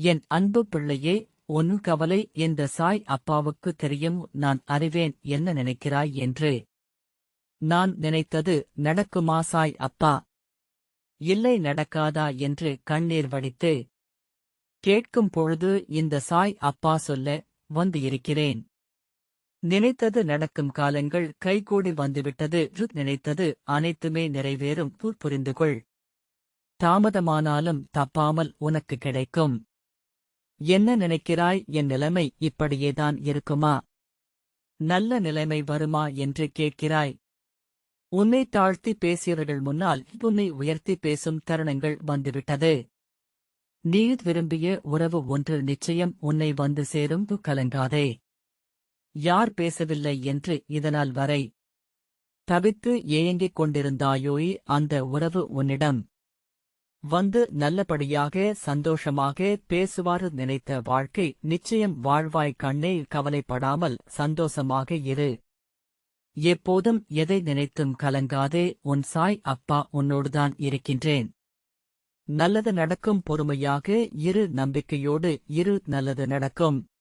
என் அன்பு பிள்ளையே உன் கவலை இந்த சாய் அப்பாவுக்கு தெரியும் நான் அறிவேன் என்ன நினைக்கிறாய் என்று. நான் நினைத்தது நடக்குமா சாய் அப்பா? இல்லை நடக்காதா என்று கண்ணீர் வடித்து. கேட்கும் பொழுது இந்த சாய் அப்பா சொல்ல வந்து இருக்கிறேன். நினைத்தது நடக்கும் காலங்கள் கைகூடி வந்துவிட்டது ருத் நினைத்தது அனைத்துமே நிறைவேறும் புரிந்துகொள். தாமதமானாலும் தப்பாமல் உனக்கு கிடைக்கும். என்ன நினைக்கிறாய்? என் நிலைமை இப்படியேதான் இருக்குமா? நல்ல நிலைமை வருமா என்று கேட்கிறாய். உன்னை தாழ்த்தி பேசியவர்கள் முன்னால் உன்னை உயர்த்தி பேசும் தருணங்கள் வந்துவிட்டது. நீ விரும்பிய உறவு ஒன்று நிச்சயம் உன்னை வந்து சேரும். கலங்காதே. யார் பேசவில்லை என்று இதனால் வரை தவித்து ஏங்கிக் கொண்டிருந்தாயோய் அந்த உறவு உன்னிடம்? வந்து நல்லபடியாக சந்தோஷமாக பேசுவாறு நினைத்த வாழ்க்கை நிச்சயம் வாழ்வாய் கண்ணே கவலைப்படாமல் சந்தோஷமாக இரு. எப்போதும் எதை நினைத்தும் கலங்காதே உன் சாய் அப்பா உன்னோடுதான் இருக்கின்றேன். நல்லது நடக்கும் பொறுமையாக இரு நம்பிக்கையோடு இரு நல்லது நடக்கும்.